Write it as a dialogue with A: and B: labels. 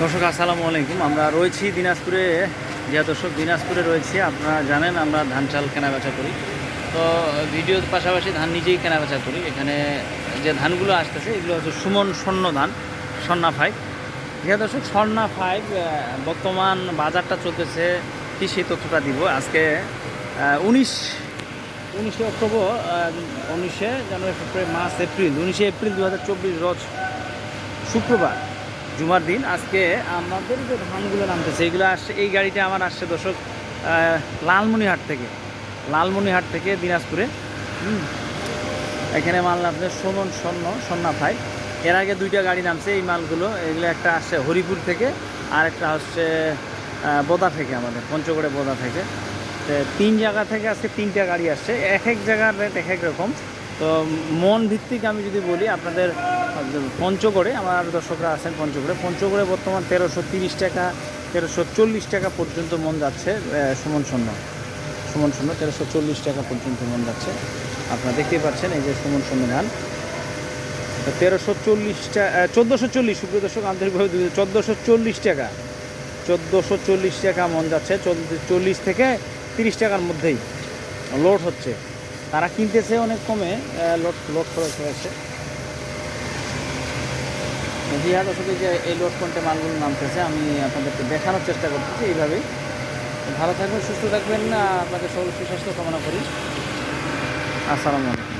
A: দর্শক, আসসালামু আলাইকুম। আমরা রয়েছি দিনাজপুরে। যে দর্শক, দিনাজপুরে রয়েছি। আপনারা জানেন, আমরা ধান চাল কেনাবেচা করি। তো ভিডিওর পাশাপাশি ধান নিজেই কেনাবেচা করি। এখানে যে ধানগুলো আসতেছে, এগুলো হচ্ছে সুমন স্বর্ণ ধান, স্বর্ণা ফাইভ। যে দর্শক, স্বর্ণা ফাইভ বর্তমান বাজারটা চলতেছে। কি সেই তথ্যটা দিব। আজকে উনিশ, উনিশে অক্টোবর উনিশে জানুয়ারি, ফেব্রুয়ারি, মার্চ, এপ্রিল, উনিশে এপ্রিল দু রোজ শুক্রবার। জুমার দিন, আজকে আমাদের যে ধানগুলো নামতেছে এইগুলো আসছে, এই গাড়িটা আমার আসছে দর্শক লালমনিহাট থেকে। লালমনিহাট থেকে দিনাজপুরে। এখানে মাল নামছে সোমন স্বর্ণ ফাইভ এর আগে দুইটা গাড়ি নামছে এই মালগুলো, এগুলো একটা আসছে হরিপুর থেকে, আর একটা হচ্ছে বোদা থেকে আমাদের, পঞ্চগড়ে বোদা থেকে। তিন জায়গা থেকে আজকে তিনটা গাড়ি আসছে, এক এক জায়গার রেট এক এক রকম। তো মন ভিত্তিক আমি যদি বলি, আপনাদের পঞ্চগড়ে আমার দর্শকরা আছেন পঞ্চগড়ে। পঞ্চগড়ে বর্তমান তেরোশো তিরিশ টাকা, তেরোশো চল্লিশ টাকা পর্যন্ত মন যাচ্ছে সুমন শূন্য সুমন শূন্য তেরোশো চল্লিশ টাকা পর্যন্ত মন যাচ্ছে। আপনারা দেখতেই পাচ্ছেন এই যে সুমন শূন্য ধান তেরোশো চল্লিশ টাকা চোদ্দোশো চল্লিশ, সুপ্রিয় দর্শক, আন্তরিকভাবে চোদ্দোশো চল্লিশ টাকা। চোদ্দোশো চল্লিশ টাকা মন যাচ্ছে চল্লিশ থেকে তিরিশ টাকার মধ্যেই। লোড হচ্ছে। তারা কিনতেছে অনেক কমে লোড লোড খরচ হয়েছে। জিয়া আসলে যে এই লোড কন্টে মালগুলো নামতেছে, আমি আপনাদেরকে দেখানোর চেষ্টা করতেছি এইভাবেই। ভালো থাকবেন, সুস্থ থাকবেন আপনাদের সকল সুস্বাস্থ্য কামনা করি। আসসালামু আলাইকুম।